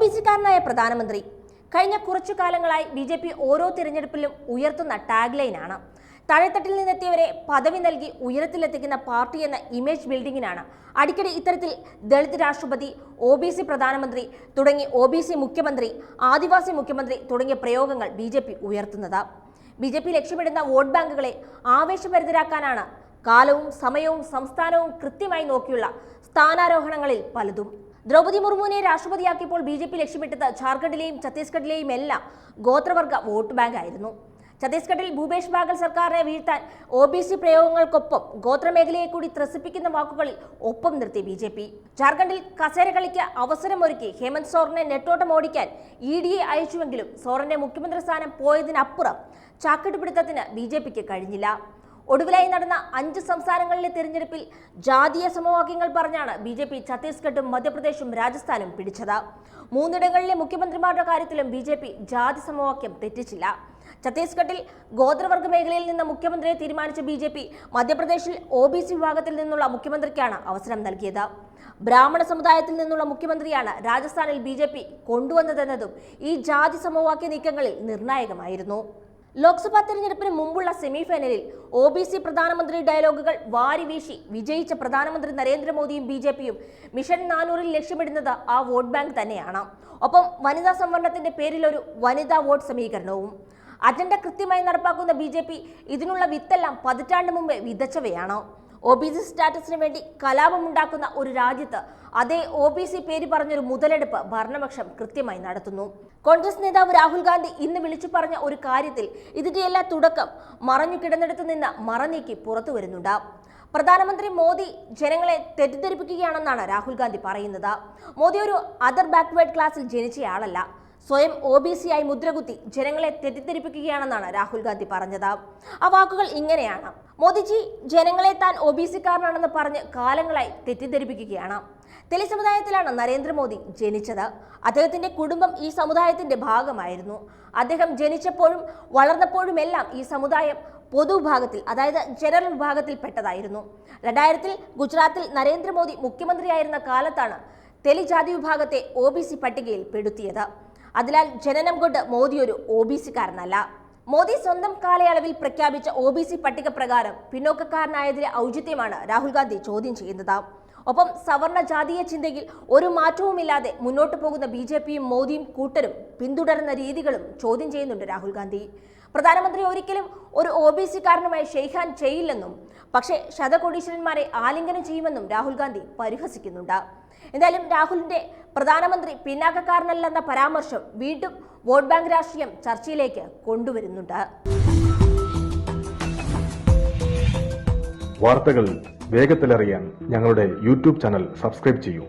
B സിക്കാരനായ പ്രധാനമന്ത്രി. കഴിഞ്ഞ കുറച്ചു കാലങ്ങളായി ബി ജെ പി ഓരോ തിരഞ്ഞെടുപ്പിലും ഉയർത്തുന്ന ടാഗ് ലൈനാണ്. താഴെത്തട്ടിൽ നിന്നെത്തിയവരെ പദവി നൽകി ഉയരത്തിലെത്തിക്കുന്ന പാർട്ടി എന്ന ഇമേജ് ബിൽഡിങ്ങിനാണ്. അടിക്കടി ഇത്തരത്തിൽ ദളിത് രാഷ്ട്രപതി ഒ ബി സി പ്രധാനമന്ത്രി തുടങ്ങി ഒ ബി സി മുഖ്യമന്ത്രി ആദിവാസി മുഖ്യമന്ത്രി തുടങ്ങിയ പ്രയോഗങ്ങൾ ബി ജെ പി ഉയർത്തുന്നത്. ബി ജെ പി ലക്ഷ്യമിടുന്ന വോട്ട് ബാങ്കുകളെ ആവേശഭരിതരാക്കാനാണ് കാലവും സമയവും സംസ്ഥാനവും കൃത്യമായി നോക്കിയുള്ള സ്ഥാനാരോഹണങ്ങളിൽ പലതും. ദ്രൗപതി മുർമുവിനെ രാഷ്ട്രപതിയാക്കിയപ്പോൾ ബി ജെ പി ലക്ഷ്യമിട്ടത് ഝാർഖണ്ഡിലെയും ഛത്തീസ്ഗഡിലെയും എല്ലാം ഗോത്രവർഗ വോട്ട് ബാങ്ക് ആയിരുന്നു ഛത്തീസ്ഗഡിൽ ഭൂപേഷ് ബാഗൽ സർക്കാരിനെ വീഴ്ത്താൻ ഒ ബി സി പ്രയോഗങ്ങൾക്കൊപ്പം ഗോത്രമേഖലയെ കൂടി ത്രസിപ്പിക്കുന്ന വാക്കുകളിൽ ഒപ്പം നിർത്തി ബി ജെ പി. ജാർഖണ്ഡിൽ കസേര കളിക്ക് അവസരമൊരുക്കി ഹേമന്ത് സോറിനെ നെട്ടോട്ടം ഓടിക്കാൻ ഇ ഡി എ അയച്ചുവെങ്കിലും സോറിന്റെ മുഖ്യമന്ത്രി സ്ഥാനം പോയതിനപ്പുറം ചാക്കിട്ടുപിടുത്തത്തിന് ബി ജെ പിക്ക് കഴിഞ്ഞില്ല. ഒടുവിലായി നടന്ന അഞ്ച് സംസ്ഥാനങ്ങളിലെ തിരഞ്ഞെടുപ്പിൽ ജാതീയ സമവാക്യങ്ങൾ പറഞ്ഞാണ് ബി ജെ പി ഛത്തീസ്ഗഡും മധ്യപ്രദേശും രാജസ്ഥാനും പിടിച്ചത്. മൂന്നിടങ്ങളിലെ മുഖ്യമന്ത്രിമാരുടെ കാര്യത്തിലും ബി ജെ പി ജാതി സമവാക്യം തെറ്റിച്ചില്ല. ഛത്തീസ്ഗഡിൽ ഗോത്രവർഗ മേഖലയിൽ നിന്ന് മുഖ്യമന്ത്രിയെ തീരുമാനിച്ച ബി ജെ പി മധ്യപ്രദേശിൽ ഒ ബി സി വിഭാഗത്തിൽ നിന്നുള്ള മുഖ്യമന്ത്രിക്കാണ് അവസരം നൽകിയത്. ബ്രാഹ്മണ സമുദായത്തിൽ നിന്നുള്ള മുഖ്യമന്ത്രിയാണ് രാജസ്ഥാനിൽ ബി ജെ പി കൊണ്ടുവന്നതെന്നതും ഈ ജാതി സമവാക്യ നീക്കങ്ങളിൽ നിർണായകമായിരുന്നു. ലോക്സഭാ തെരഞ്ഞെടുപ്പിന് മുമ്പുള്ള സെമിഫൈനലിൽ ഒ ബി സി പ്രധാനമന്ത്രി ഡയലോഗുകൾ വാരിവീശി വിജയിച്ച പ്രധാനമന്ത്രി നരേന്ദ്രമോദിയും ബി ജെ പിയും മിഷൻ നാനൂറിൽ ലക്ഷ്യമിടുന്നത് ആ വോട്ട് ബാങ്ക് തന്നെയാണ്. ഒപ്പം വനിതാ സംവരണത്തിന്റെ പേരിൽ ഒരു വനിതാ വോട്ട് സമീകരണവും. അജണ്ട കൃത്യമായി നടപ്പാക്കുന്ന ബി ജെ പി ഇതിനുള്ള വിത്തെല്ലാം പതിറ്റാണ്ട് മുമ്പേ വിതച്ചവയാണ്. ഒ ബി സി സ്റ്റാറ്റസിന് വേണ്ടി കലാപമുണ്ടാക്കുന്ന ഒരു രാജ്യത്ത് അതേ ഒ ബി സി പേര് പറഞ്ഞൊരു മുതലെടുപ്പ് ഭരണപക്ഷം കൃത്യമായി നടത്തുന്നു. കോൺഗ്രസ് നേതാവ് രാഹുൽ ഗാന്ധി ഇന്ന് വിളിച്ചു പറഞ്ഞ ഒരു കാര്യത്തിൽ ഇതിന്റെ എല്ലാ തുടക്കം മറഞ്ഞു കിടന്നിടത്തു നിന്ന് മറനീക്കി പുറത്തു വരുന്നുണ്ട്. പ്രധാനമന്ത്രി മോദി ജനങ്ങളെ തെറ്റിദ്ധരിപ്പിക്കുകയാണെന്നാണ് രാഹുൽ ഗാന്ധി പറയുന്നത്. മോദി ഒരു അതർ ബാക്ക്വേർഡ് ക്ലാസ്സിൽ ജനിച്ചയാളല്ല. സ്വയം ഒ ബി സി ആയി മുദ്രകുത്തി ജനങ്ങളെ തെറ്റിദ്ധരിപ്പിക്കുകയാണെന്നാണ് രാഹുൽ ഗാന്ധി പറഞ്ഞത്. ആ വാക്കുകൾ ഇങ്ങനെയാണ്. മോദിജി ജനങ്ങളെ താൻ ഒ ബി സിക്കാരനാണെന്ന് പറഞ്ഞ് കാലങ്ങളായി തെറ്റിദ്ധരിപ്പിക്കുകയാണ്. തെലി സമുദായത്തിലാണ് നരേന്ദ്രമോദി ജനിച്ചത്. അദ്ദേഹത്തിന്റെ കുടുംബം ഈ സമുദായത്തിന്റെ ഭാഗമായിരുന്നു. അദ്ദേഹം ജനിച്ചപ്പോഴും വളർന്നപ്പോഴുമെല്ലാം ഈ സമുദായം പൊതുവിഭാഗത്തിൽ അതായത് ജനറൽ വിഭാഗത്തിൽ പെട്ടതായിരുന്നു. രണ്ടായിരത്തിൽ ഗുജറാത്തിൽ നരേന്ദ്രമോദി മുഖ്യമന്ത്രിയായിരുന്ന കാലത്താണ് തെലി ജാതി വിഭാഗത്തെ ഒ ബി സി പട്ടികയിൽ പെടുത്തിയത്. അതിനാൽ ജനനം കൊണ്ട് മോദി ഒരു ഒ ബി സിക്കാരനല്ല. മോദി സ്വന്തം കാലയളവിൽ പ്രഖ്യാപിച്ച ഒ ബി സി പട്ടിക പ്രകാരം പിന്നോക്കക്കാരനായതിലെ ഔചിത്യമാണ് രാഹുൽ ഗാന്ധി ചോദ്യം ചെയ്യുന്നത്. ഒപ്പം സവർണ ജാതീയ ചിന്തയിൽ ഒരു മാറ്റവുമില്ലാതെ മുന്നോട്ട് പോകുന്ന ബി ജെ പിയും മോദിയും കൂട്ടരും പിന്തുടരുന്ന രീതികളും ചോദ്യം ചെയ്യുന്നുണ്ട് രാഹുൽ ഗാന്ധി. പ്രധാനമന്ത്രി ഒരിക്കലും ഒരു ഒ ബി സിക്കാരനുമായി ഷെയ്ഖാൻ ചെയ്യില്ലെന്നും പക്ഷേ ശതകോടീശ്വരന്മാരെ ആലിംഗനം ചെയ്യുമെന്നും രാഹുൽ ഗാന്ധി പരിഹസിക്കുന്നുണ്ട്. എന്തായാലും രാഹുലിന്റെ പ്രധാനമന്ത്രി പിന്നാക്കക്കാരനല്ലെന്ന പരാമർശം വീണ്ടും വോട്ട് ബാങ്ക് രാഷ്ട്രീയം ചർച്ചയിലേക്ക് കൊണ്ടുവരുന്നുണ്ട്. വാർത്തകൾ വേഗത്തിലറിയാൻ ഞങ്ങളുടെ യൂട്യൂബ് ചാനൽ സബ്സ്ക്രൈബ് ചെയ്യൂ.